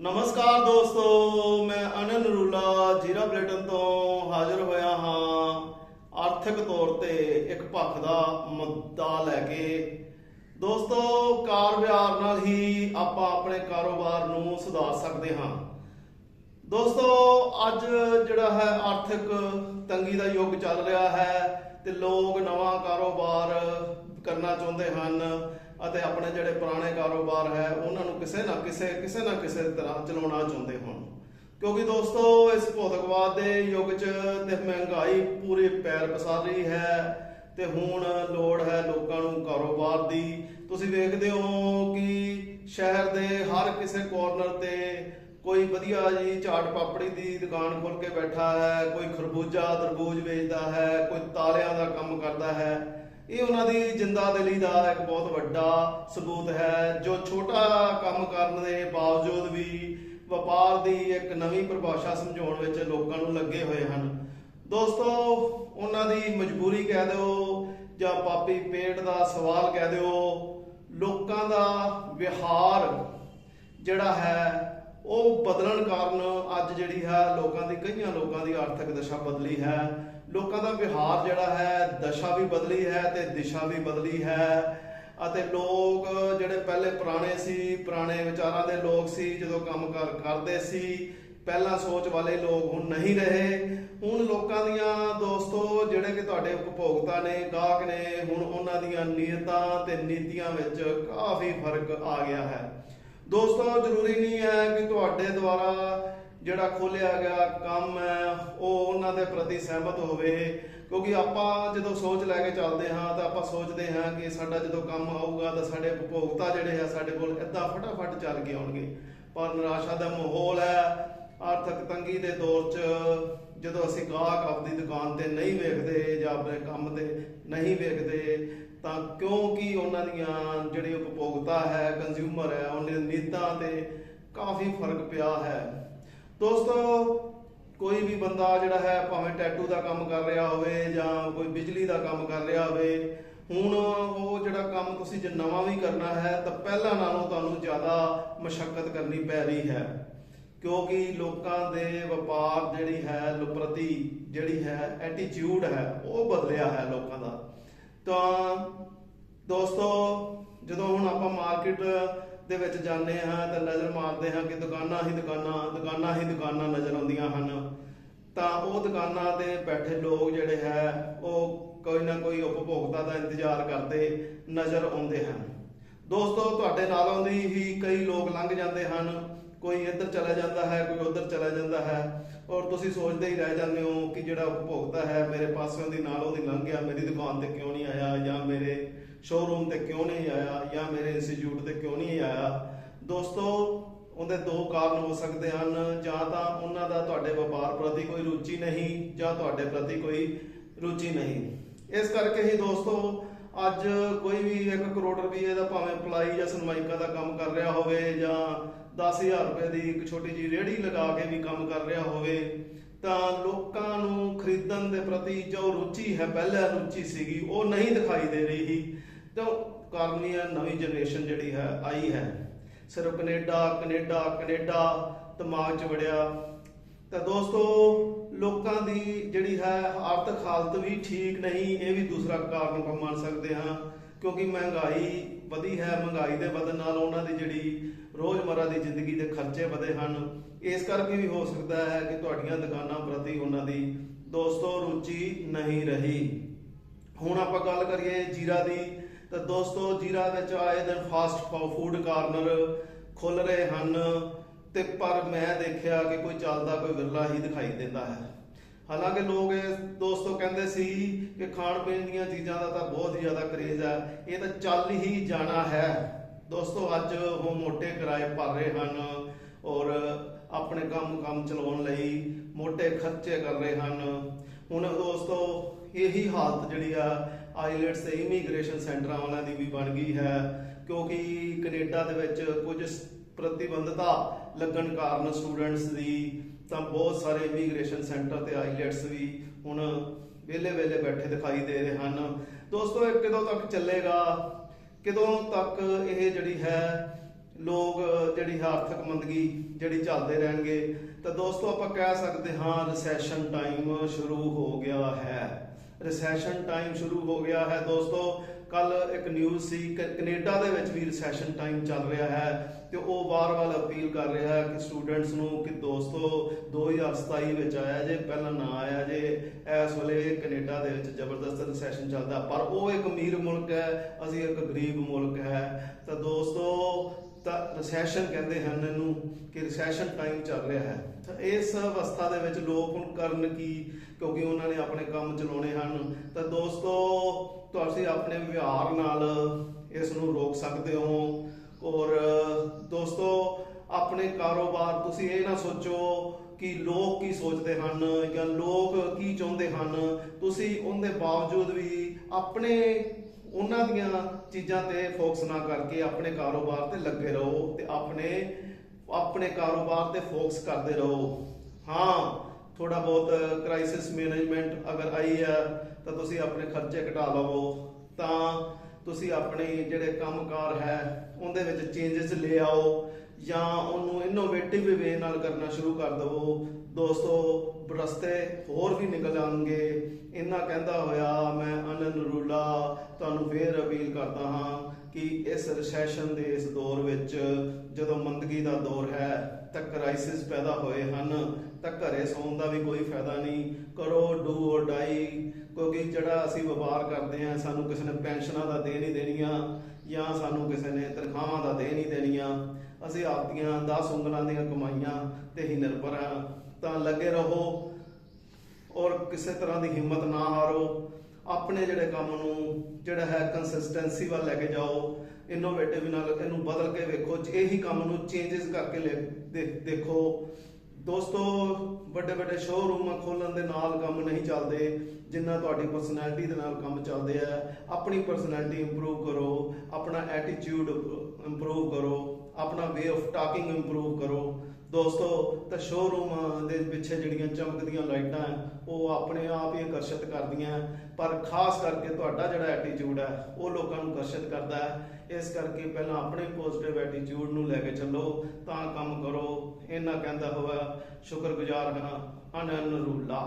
ਨਮਸਕਾਰ ਦੋਸਤੋ, ਮੈਂ ਅਨੰਦ ਨਰੂਲਾ ਜੀਰਾ ਬਲੇਟਨ ਤੋਂ ਹਾਜ਼ਰ ਹੋਇਆ ਹਾਂ। ਆਰਥਿਕ ਤੌਰ ਤੇ ਇੱਕ ਪੱਖ ਦਾ ਮੁੱਦਾ ਲੈ ਕੇ। ਦੋਸਤੋ, ਕਾਰ ਨਾਲ ਹੀ ਆਪਾਂ ਆਪਣੇ ਕਾਰੋਬਾਰ ਨੂੰ ਸੁਧਾਰ ਸਕਦੇ ਹਾਂ। ਦੋਸਤੋ, ਅੱਜ ਜਿਹੜਾ ਹੈ ਆਰਥਿਕ ਤੰਗੀ ਦਾ ਯੁੱਗ ਚੱਲ ਰਿਹਾ ਹੈ ਤੇ ਲੋਕ ਨਵਾਂ ਕਾਰੋਬਾਰ ਕਰਨਾ ਚਾਹੁੰਦੇ ਹਨ। ਅਤੇ ਆਪਣੇ ਜਿਹੜੇ ਪੁਰਾਣੇ ਕਾਰੋਬਾਰ ਹੈ, ਉਹਨਾਂ ਨੂੰ ਕਿਸੇ ਨਾ ਕਿਸੇ ਕਿਸੇ ਨਾ ਕਿਸੇ ਤਰ੍ਹਾਂ ਚਲਾਉਣਾ ਚਾਹੁੰਦੇ ਹਨ ਕਿਉਂਕਿ ਦੋਸਤੋ, ਇਸ ਭੌਤਿਕਵਾਦ ਦੇ ਯੁੱਗ 'ਚ ਤੇ ਮਹਿੰਗਾਈ ਪੂਰੇ ਪੈਰ ਪਸਾਰ ਰਹੀ ਹੈ ਤੇ ਹੁਣ ਲੋੜ ਹੈ ਲੋਕਾਂ ਨੂੰ ਕਾਰੋਬਾਰ ਦੀ। ਤੁਸੀਂ ਵੇਖਦੇ ਹੋ ਕਿ ਸ਼ਹਿਰ ਦੇ ਹਰ ਕਿਸੇ ਕੋਰਨਰ ਤੇ ਕੋਈ ਵਧੀਆ ਜੀ ਚਾਟ ਪਾਪੜੀ ਦੀ ਦੁਕਾਨ ਖੋਲ ਕੇ ਬੈਠਾ ਹੈ, ਕੋਈ ਖਰਬੂਜਾ, ਤਰਬੂਜ ਵੇਚਦਾ ਹੈ, ਕੋਈ ਤਾਲਿਆਂ ਦਾ ਕੰਮ ਕਰਦਾ ਹੈ। ਇਹ ਉਹਨਾਂ ਦੀ ਜਿੰਦਾ ਦਿਲੀ ਦਾ ਇੱਕ ਬਹੁਤ ਵੱਡਾ ਸਬੂਤ ਹੈ, ਜੋ ਛੋਟਾ ਕੰਮ ਕਰਨ ਦੇ ਬਾਵਜੂਦ ਵੀ ਵਪਾਰ ਦੀ ਇੱਕ ਨਵੀਂ ਪਰਿਭਾਸ਼ਾ ਸਮਝਾਉਣ ਵਿੱਚ ਲੋਕਾਂ ਨੂੰ ਲੱਗੇ ਹੋਏ ਹਨ। ਦੋਸਤੋ, ਉਹਨਾਂ ਦੀ ਮਜਬੂਰੀ ਕਹਿ ਦਿਓ ਜਾਂ ਪਾਪੀ ਪੇਟ ਦਾ ਸਵਾਲ ਕਹਿ ਦਿਓ, ਲੋਕਾਂ ਦਾ ਵਿਹਾਰ ਜਿਹੜਾ ਹੈ, ਉਹ ਬਦਲਣ ਕਾਰਨ ਅੱਜ ਜਿਹੜੀ ਹੈ, ਲੋਕਾਂ ਦੀ ਕਈਆਂ ਲੋਕਾਂ ਦੀ ਆਰਥਿਕ ਦਸ਼ਾ ਬਦਲੀ ਹੈ। ਲੋਕਾਂ ਦਾ ਵਿਹਾਰ ਜਿਹੜਾ ਹੈ, ਦਸ਼ਾ ਵੀ ਬਦਲੀ ਹੈ ਤੇ ਦਿਸ਼ਾ ਵੀ ਬਦਲੀ ਹੈ। ਅਤੇ ਲੋਕ ਜਿਹੜੇ ਪਹਿਲੇ ਪੁਰਾਣੇ ਸੀ, ਪੁਰਾਣੇ ਵਿਚਾਰਾਂ ਦੇ ਲੋਕ ਸੀ, ਜਦੋਂ ਕੰਮ ਕਰ ਕਰਦੇ ਸੀ, ਪਹਿਲਾਂ ਸੋਚ ਵਾਲੇ ਲੋਕ ਹੁਣ ਨਹੀਂ ਰਹੇ। ਹੁਣ ਲੋਕਾਂ ਦੀਆਂ ਦੋਸਤੋ, ਜਿਹੜੇ ਕਿ ਤੁਹਾਡੇ ਉਪਭੋਗਤਾ ਨੇ, ਗਾਹਕ ਨੇ, ਹੁਣ ਉਹਨਾਂ ਦੀਆਂ ਨੀਅਤਾਂ ਤੇ ਨੀਤੀਆਂ ਵਿੱਚ ਕਾਫੀ ਫ਼ਰਕ ਆ ਗਿਆ ਹੈ। ਦੋਸਤੋ, ਜ਼ਰੂਰੀ ਨਹੀਂ ਹੈ ਕਿ ਤੁਹਾਡੇ ਦੁਆਰਾ ਜਿਹੜਾ ਖੋਲਿਆ ਗਿਆ ਕੰਮ ਹੈ, ਉਹ ਉਹਨਾਂ ਦੇ ਪ੍ਰਤੀ ਸਹਿਮਤ ਹੋਵੇ। ਕਿਉਂਕਿ ਆਪਾਂ ਜਦੋਂ ਸੋਚ ਲੈ ਕੇ ਚੱਲਦੇ ਹਾਂ, ਤਾਂ ਆਪਾਂ ਸੋਚਦੇ ਹਾਂ ਕਿ ਸਾਡਾ ਜਦੋਂ ਕੰਮ ਆਊਗਾ, ਤਾਂ ਸਾਡੇ ਉਪਭੋਗਤਾ ਜਿਹੜੇ ਆ ਸਾਡੇ ਕੋਲ ਏਦਾਂ ਫਟਾਫਟ ਚੱਲ ਕੇ ਆਉਣਗੇ। ਪਰ ਨਿਰਾਸ਼ਾ ਦਾ ਮਾਹੌਲ ਹੈ, ਆਰਥਿਕ ਤੰਗੀ ਦੇ ਦੌਰ 'ਚ ਜਦੋਂ ਅਸੀਂ ਗਾਹਕ ਆਪਦੀ ਦੁਕਾਨ ਤੇ ਨਹੀਂ ਵੇਖਦੇ ਜਾਂ ਆਪਣੇ ਕੰਮ ਤੇ ਨਹੀਂ ਵੇਖਦੇ, ਤਾਂ ਕਿਉਂਕਿ ਉਹਨਾਂ ਦੀਆਂ ਜਿਹੜੀ ਉਪਭੋਗਤਾ ਹੈ ਕੰਜ਼ਿਊਮਰ ਹੈ, ਉਹਨਾਂ ਦੀ ਨੀਤਾਂ ਤੇ ਕਾਫੀ ਫ਼ਰਕ ਪਿਆ ਹੈ। ਦੋਸਤੋ, ਕੋਈ ਵੀ ਬੰਦਾ ਜਿਹੜਾ ਹੈ ਭਾਵੇਂ ਟੈਟੂ ਦਾ ਕੰਮ ਕਰ ਰਿਹਾ ਹੋਵੇ ਜਾਂ ਕੋਈ ਬਿਜਲੀ ਦਾ ਕੰਮ ਕਰ ਰਿਹਾ ਹੋਵੇ, ਹੁਣ ਉਹ ਜਿਹੜਾ ਕੰਮ ਤੁਸੀਂ ਜੇ ਨਵਾਂ ਵੀ ਕਰਨਾ ਹੈ, ਤਾਂ ਪਹਿਲਾਂ ਨਾਲੋਂ ਤੁਹਾਨੂੰ ਜ਼ਿਆਦਾ ਮਸ਼ੱਕਤ ਕਰਨੀ ਪੈ ਰਹੀ ਹੈ। ਕਿਉਂਕਿ ਲੋਕਾਂ ਦੇ ਵਪਾਰ ਜਿਹੜੀ ਹੈ ਲੋ ਪ੍ਰਤੀ ਜਿਹੜੀ ਹੈ ਐਟੀਟਿਊਡ ਹੈ, ਉਹ ਬਦਲਿਆ ਹੈ ਲੋਕਾਂ ਦਾ। ਤਾਂ ਦੋਸਤੋ, ਜਦੋਂ ਹੁਣ ਆਪਾਂ ਮਾਰਕੀਟ ਦੇ ਵਿੱਚ ਜਾਂਦੇ ਹਾਂ ਤਾਂ ਨਜ਼ਰ ਮਾਰਦੇ ਹਾਂ ਕਿ ਦੁਕਾਨਾਂ ਹੀ ਦੁਕਾਨਾਂ ਦੁਕਾਨਾਂ ਹੀ ਦੁਕਾਨਾਂ ਨਜ਼ਰ ਆਉਂਦੀਆਂ ਹਨ। ਤਾਂ ਉਹ ਦੁਕਾਨਾਂ ਤੇ ਬੈਠੇ ਲੋਕ ਜਿਹੜੇ ਹੈ, ਉਹ ਕੋਈ ਨਾ ਕੋਈ ਉਪਭੋਗਤਾ ਦਾ ਇੰਤਜ਼ਾਰ ਕਰਦੇ ਨਜ਼ਰ ਆਉਂਦੇ ਹਨ। ਦੋਸਤੋ, ਤੁਹਾਡੇ ਨਾਲੋਂ ਦੀ ਹੀ ਕਈ ਲੋਕ ਲੰਘ ਜਾਂਦੇ ਹਨ। ਕੋਈ ਇੱਧਰ ਚਲਾ ਜਾਂਦਾ ਹੈ, ਕੋਈ ਉੱਧਰ ਚਲਾ ਜਾਂਦਾ ਹੈ। ਔਰ ਤੁਸੀਂ ਸੋਚਦੇ ਹੀ ਰਹਿ ਜਾਂਦੇ ਹੋ ਕਿ ਜਿਹੜਾ ਉਪਭੋਗਤਾ ਹੈ, ਮੇਰੇ ਪਾਸਿਓਂ ਦੀ ਨਾਲੋਂ ਦੀ ਲੰਘ ਗਿਆ, ਮੇਰੀ ਦੁਕਾਨ ਤੇ ਕਿਉਂ ਨਹੀਂ ਆਇਆ ਜਾਂ ਮੇਰੇ ਸ਼ੋਰੂਮ ਤੇ ਕਿਉਂ ਨਹੀਂ ਆਇਆ ਜਾਂ ਮੇਰੇ ਇੰਸਟੀਚਿਊਟ ਤੇ ਕਿਉਂ ਨਹੀਂ ਆਇਆ? ਦੋਸਤੋ, ਉਹਦੇ ਦੋ ਕਾਰਨ ਹੋ ਸਕਦੇ ਹਨ। ਜਾਂ ਤਾਂ ਉਹਨਾਂ ਦਾ ਤੁਹਾਡੇ ਵਪਾਰ ਪ੍ਰਤੀ ਕੋਈ ਰੁਚੀ ਨਹੀਂ, ਜਾਂ ਤੁਹਾਡੇ ਪ੍ਰਤੀ ਕੋਈ ਰੁਚੀ ਨਹੀਂ। ਇਸ ਕਰਕੇ ਹੀ ਦੋਸਤੋ, ਅੱਜ ਕੋਈ ਵੀ 1 ਕਰੋੜ ਰੁਪਏ ਦਾ ਭਾਵੇਂ ਪਲਾਈ ਜਾਂ ਸਨਮਾਈਕਾ ਦਾ ਕੰਮ ਕਰ ਰਿਹਾ ਹੋਵੇ, ਜਾਂ 10000 ਰੁਪਏ ਦੀ ਇੱਕ ਛੋਟੀ ਜੀ ਰੇਹੜੀ ਲਗਾ ਕੇ ਵੀ ਕੰਮ ਕਰ ਰਿਹਾ ਹੋਵੇ, ਤਾਂ ਲੋਕਾਂ ਨੂੰ ਖਰੀਦਣ ਦੇ ਪ੍ਰਤੀ ਜੋ ਰੁਚੀ ਹੈ, ਪਹਿਲਾਂ ਰੁਚੀ ਸੀਗੀ, ਉਹ ਨਹੀਂ ਦਿਖਾਈ ਦੇ ਰਹੀ ਤਾਂ ਕਾਰਨ ਇਹ ਨਵੀਂ ਜਨਰੇਸ਼ਨ ਜਿਹੜੀ ਹੈ, ਆਈ ਹੈ। ਸਿਰਫ ਕੈਨੇਡਾ ਕੈਨੇਡਾ ਕੈਨੇਡਾ ਦਿਮਾਗ 'ਚ ਵੜਿਆ। ਤਾਂ ਦੋਸਤੋ, ਲੋਕਾਂ ਦੀ ਜਿਹੜੀ ਹੈ, ਆਰਥਿਕ ਹਾਲਤ ਵੀ ਠੀਕ ਨਹੀਂ, ਇਹ ਵੀ ਦੂਸਰਾ ਕਾਰਨ ਆਪਾਂ ਮੰਨ ਸਕਦੇ ਹਾਂ। ਕਿਉਂਕਿ ਮਹਿੰਗਾਈ ਵਧੀ ਹੈ, ਮਹਿੰਗਾਈ ਦੇ ਵਧਣ ਨਾਲ ਉਹਨਾਂ ਦੀ ਜਿਹੜੀ ਰੋਜ਼ਮਰਰਾ ਦੀ ਜ਼ਿੰਦਗੀ ਦੇ ਖਰਚੇ ਵਧੇ ਹਨ। ਇਸ ਕਰਕੇ ਵੀ ਹੋ ਸਕਦਾ ਹੈ ਕਿ ਤੁਹਾਡੀਆਂ ਦੁਕਾਨਾਂ ਪ੍ਰਤੀ ਉਹਨਾਂ ਦੀ ਦੋਸਤੋ ਰੁਚੀ ਨਹੀਂ ਰਹੀ। ਹੁਣ ਆਪਾਂ ਗੱਲ ਕਰੀਏ ਜੀਰਾ ਦੀ। ਤੇ ਦੋਸਤੋ, ਜੀਰਾ ਵਿੱਚ ਆਏ ਦਿਨ ਫਾਸਟ ਫੂਡ ਕਾਰਨਰ ਖੁੱਲ ਰਹੇ ਹਨ ਤੇ ਪਰ ਮੈਂ ਦੇਖਿਆ ਕਿ ਕੋਈ ਚੱਲਦਾ, ਕੋਈ ਵਿਰਲਾ ਹੀ ਦਿਖਾਈ ਦਿੰਦਾ ਹੈ। ਹਾਲਾਂਕਿ ਲੋਕ ਇਹ ਦੋਸਤੋ ਕਹਿੰਦੇ ਸੀ ਕਿ ਖਾਣ ਪੀਣ ਦੀਆਂ ਚੀਜ਼ਾਂ ਦਾ ਤਾਂ ਬਹੁਤ ਹੀ ਜ਼ਿਆਦਾ ਕਰੇਜ਼ ਹੈ। ਇਹ ਤਾਂ ਚੱਲ ਹੀ ਜਾਣਾ ਹੈ। ਦੋਸਤੋ, ਅੱਜ ਉਹ ਮੋٹے ਕਿਰਾਏ ਭਰ ਰਹੇ ਹਨ ਔਰ ਆਪਣੇ ਕੰਮ ਕੰਮ ਚਲਾਉਣ ਲਈ ਮੋٹے ਖਰਚੇ ਕਰ ਰਹੇ ਹਨ। ਹੁਣ ਦੋਸਤੋ, ਇਹੀ ਹਾਲਤ ਜਿਹੜੀ ਆ ਆਈਲੈਟਸ ਤੇ ਇਮੀਗ੍ਰੇਸ਼ਨ ਸੈਂਟਰਾਂ ਵਾਲਿਆਂ ਦੀ ਵੀ ਬਣ ਗਈ ਹੈ, ਕਿਉਂਕਿ ਕੈਨੇਡਾ ਦੇ ਵਿੱਚ ਕੁਝ ਪ੍ਰਤੀਬੰਧਤਾ ਲੱਗਣ ਕਾਰਨ ਸਟੂਡੈਂਟਸ ਦੀ ਤਾਂ ਬਹੁਤ ਸਾਰੇ ਇਮੀਗ੍ਰੇਸ਼ਨ ਸੈਂਟਰ ਤੇ ਆਈਲੈਟਸ ਵੀ ਹੁਣ ਵਿਹਲੇ ਵਿਹਲੇ ਬੈਠੇ ਦਿਖਾਈ ਦੇ ਰਹੇ ਹਨ। ਦੋਸਤੋ, ਇਹ ਕਿਦੋਂ ਤੱਕ ਚੱਲੇਗਾ? ਕਿਦੋਂ ਤੱਕ ਇਹ ਜਿਹੜੀ ਹੈ ਲੋਕ, ਜਿਹੜੀ ਆਰਥਿਕ ਮੰਦਗੀ ਜਿਹੜੀ ਚੱਲਦੇ ਰਹਿਣਗੇ? ਤਾਂ ਦੋਸਤੋ, ਆਪਾਂ ਕਹਿ ਸਕਦੇ ਹਾਂ ਰਿਸੈਸ਼ਨ ਟਾਈਮ ਸ਼ੁਰੂ ਹੋ ਗਿਆ ਹੈ। ਰਿਸੈਸ਼ਨ ਟਾਈਮ ਸ਼ੁਰੂ ਹੋ ਗਿਆ ਹੈ ਦੋਸਤੋ। ਕੱਲ ਇੱਕ ਨਿਊਜ਼ ਸੀ ਕਿ ਕੈਨੇਡਾ ਦੇ ਵਿੱਚ ਵੀ ਰਿਸੈਸ਼ਨ ਟਾਈਮ ਚੱਲ ਰਿਹਾ ਹੈ ਤੇ ਉਹ ਵਾਰ-ਵਾਰ ਅਪੀਲ ਕਰ ਰਿਹਾ ਹੈ ਕਿ ਸਟੂਡੈਂਟਸ ਨੂੰ ਕਿ ਦੋਸਤੋ 2027 ਵਿੱਚ ਆਇਆ ਜੇ, ਪਹਿਲਾਂ ਨਾ ਆਇਆ ਜੇ, ਇਸ ਵੇਲੇ ਕੈਨੇਡਾ ਦੇ ਵਿੱਚ ਜ਼ਬਰਦਸਤ ਰਿਸੈਸ਼ਨ ਚੱਲਦਾ। ਪਰ ਉਹ ਇੱਕ ਅਮੀਰ ਮੁਲਕ ਹੈ, ਅਸੀਂ ਇੱਕ ਗਰੀਬ ਮੁਲਕ ਹੈ। ਤਾਂ ਦੋਸਤੋ ਤਾਂ ਰਿਸੈਸ਼ਨ ਕਹਿੰਦੇ ਹਨ ਇਹਨੂੰ ਕਿ ਰਿਸੈਸ਼ਨ ਟਾਈਮ ਚੱਲ ਰਿਹਾ ਹੈ। ਤਾਂ ਇਸ ਅਵਸਥਾ ਦੇ ਵਿੱਚ ਲੋਕ ਹੁਣ ਕਰਨ ਕੀ, ਕਿਉਂਕਿ ਉਹਨਾਂ ਨੇ ਆਪਣੇ ਕੰਮ ਚਲਾਉਣੇ ਹਨ। ਤਾਂ ਦੋਸਤੋ, ਤੁਸੀਂ ਆਪਣੇ ਵਿਹਾਰ ਨਾਲ ਇਸ ਨੂੰ ਰੋਕ ਸਕਦੇ ਹੋ। ਔਰ ਦੋਸਤੋ, ਆਪਣੇ ਕਾਰੋਬਾਰ ਤੁਸੀਂ ਇਹ ਨਾ ਸੋਚੋ ਕਿ ਲੋਕ ਕੀ ਸੋਚਦੇ ਹਨ ਜਾਂ ਲੋਕ ਕੀ ਚਾਹੁੰਦੇ ਹਨ। ਤੁਸੀਂ ਉਹਦੇ ਬਾਵਜੂਦ ਵੀ ਆਪਣੇ ਉਹਨਾਂ ਦੀਆਂ ਚੀਜ਼ਾਂ ਤੇ ਫੋਕਸ ਨਾ ਕਰਕੇ ਆਪਣੇ ਕਾਰੋਬਾਰ ਤੇ ਲੱਗੇ ਰਹੋ ਤੇ ਆਪਣੇ ਆਪਣੇ ਕਾਰੋਬਾਰ ਤੇ ਫੋਕਸ ਕਰਦੇ ਰਹੋ। ਹਾਂ ਥੋੜਾ ਬਹੁਤ ਕ੍ਰਾਈਸਿਸ ਮੈਨੇਜਮੈਂਟ ਅਗਰ ਆਈ ਹੈ, ਤਾਂ ਤੁਸੀਂ ਆਪਣੇ ਖਰਚੇ ਘਟਾ ਲਵੋ। ਤਾਂ ਤੁਸੀਂ ਆਪਣੇ ਜਿਹੜੇ ਕੰਮਕਾਰ ਹੈ, ਉਹਦੇ ਵਿੱਚ ਚੇਂਜਸ ਲੈ ਆਓ। ਜਾਂ ਉਹਨੂੰ ਇਨੋਵੇਟਿਵ ਵੇ ਨਾਲ ਕਰਨਾ ਸ਼ੁਰੂ ਕਰ ਦਵੋ। ਦੋਸਤੋ, ਰਸਤੇ ਹੋਰ ਵੀ ਨਿਕਲ ਆਉਣਗੇ। ਇੰਨਾ ਕਹਿੰਦਾ ਹੋਇਆ, ਮੈਂ ਅਨੰਦ ਰੂਲਾ ਤੁਹਾਨੂੰ ਫੇਰ ਅਪੀਲ ਕਰਦਾ ਹਾਂ ਕਿ ਇਸ ਰਿਸੈਸ਼ਨ ਦੇ ਇਸ ਦੌਰ ਵਿੱਚ ਜਦੋਂ ਮੰਦਗੀ ਦਾ ਦੌਰ ਹੈ, ਤਾਂ ਕ੍ਰਾਈਸਿਸ ਪੈਦਾ ਹੋਏ ਹਨ, ਤਾਂ ਘਰੇ ਸੌਣ ਦਾ ਵੀ ਕੋਈ ਫਾਇਦਾ ਨਹੀਂ। ਕਰੋ ਡੂ অর ਡਾਈ ਕਿਉਂਕਿ ਜਿਹੜਾ ਅਸੀਂ ਵਪਾਰ ਕਰਦੇ ਹਾਂ, ਸਾਨੂੰ ਕਿਸੇ ਨੇ ਪੈਨਸ਼ਨਾਂ ਦਾ ਦੇ ਨਹੀਂ ਦੇਣੀਆਂ ਜਾਂ ਸਾਨੂੰ ਕਿਸੇ ਨੇ ਤਨਖਾਹਾਂ ਦਾ ਦੇ ਨਹੀਂ ਦੇਣੀਆਂ। ਅਸੀਂ ਆਪਦੀਆਂ 10 ਉਂਗਲਾਂ ਦੀਆਂ ਕਮਾਈਆਂ ਤੇ ਹੀ ਨਿਰਭਰ ਹਾਂ। ਤਾਂ ਲੱਗੇ ਰਹੋ ਔਰ ਕਿਸੇ ਤਰ੍ਹਾਂ ਦੀ ਹਿੰਮਤ ਨਾ ਹਾਰੋ। ਆਪਣੇ ਜਿਹੜੇ ਕੰਮ ਨੂੰ, ਜਿਹੜਾ ਹੈ ਕੰਸਿਸਟੈਂਸੀ ਵੱਲ ਲੈ ਕੇ ਜਾਓ। ਇਨੋਵੇਟਿਵ ਨਾਲ ਇਹਨੂੰ ਬਦਲ ਕੇ ਵੇਖੋ। ਇਹੀ ਕੰਮ ਨੂੰ ਚੇਂਜਸ ਕਰਕੇ ਲੈ- ਦੇਖੋ। ਦੋਸਤੋ ਵੱਡੇ ਵੱਡੇ ਸ਼ੋਰੂਮ ਖੋਲਣ ਦੇ ਨਾਲ ਕੰਮ ਨਹੀਂ ਚੱਲਦੇ, ਜਿੰਨਾ ਤੁਹਾਡੀ ਪਰਸਨੈਲਿਟੀ ਦੇ ਨਾਲ ਕੰਮ ਚੱਲਦੇ ਆ। ਆਪਣੀ ਪਰਸਨੈਲਿਟੀ ਇੰਪਰੂਵ ਕਰੋ, ਆਪਣਾ ਐਟੀਟਿਊਡ ਇੰਪਰੂਵ ਕਰੋ। ਆਪਣਾ ਵੇ ਆਫ ਟਾਕਿੰਗ ਇੰਪਰੂਵ ਕਰੋ। ਦੋਸਤੋ, ਤਾਂ ਸ਼ੋਰੂਮ ਦੇ ਪਿੱਛੇ ਜਿਹੜੀਆਂ ਚਮਕਦੀਆਂ ਲਾਈਟਾਂ ਉਹ ਆਪਣੇ ਆਪ ਹੀ ਆਕਰਸ਼ਿਤ ਕਰਦੀਆਂ ਪਰ ਖਾਸ ਕਰਕੇ ਤੁਹਾਡਾ ਜਿਹੜਾ ਐਟੀਟਿਊਡ ਹੈ ਉਹ ਲੋਕਾਂ ਨੂੰ ਆਕਰਸ਼ਿਤ ਕਰਦਾ ਹੈ ਇਸ ਕਰਕੇ ਪਹਿਲਾਂ ਆਪਣੇ ਪੋਜ਼ਿਟਿਵ ਐਟੀਟਿਊਡ ਨੂੰ ਲੈ ਕੇ ਚੱਲੋ, ਤਾਂ ਕੰਮ ਕਰੋ। ਇਹਨਾਂ ਕਹਿੰਦਾ ਹੋਇਆ, ਸ਼ੁਕਰਗੁਜ਼ਾਰ ਹਾਂ ਅਨਨ ਰੂਲਾ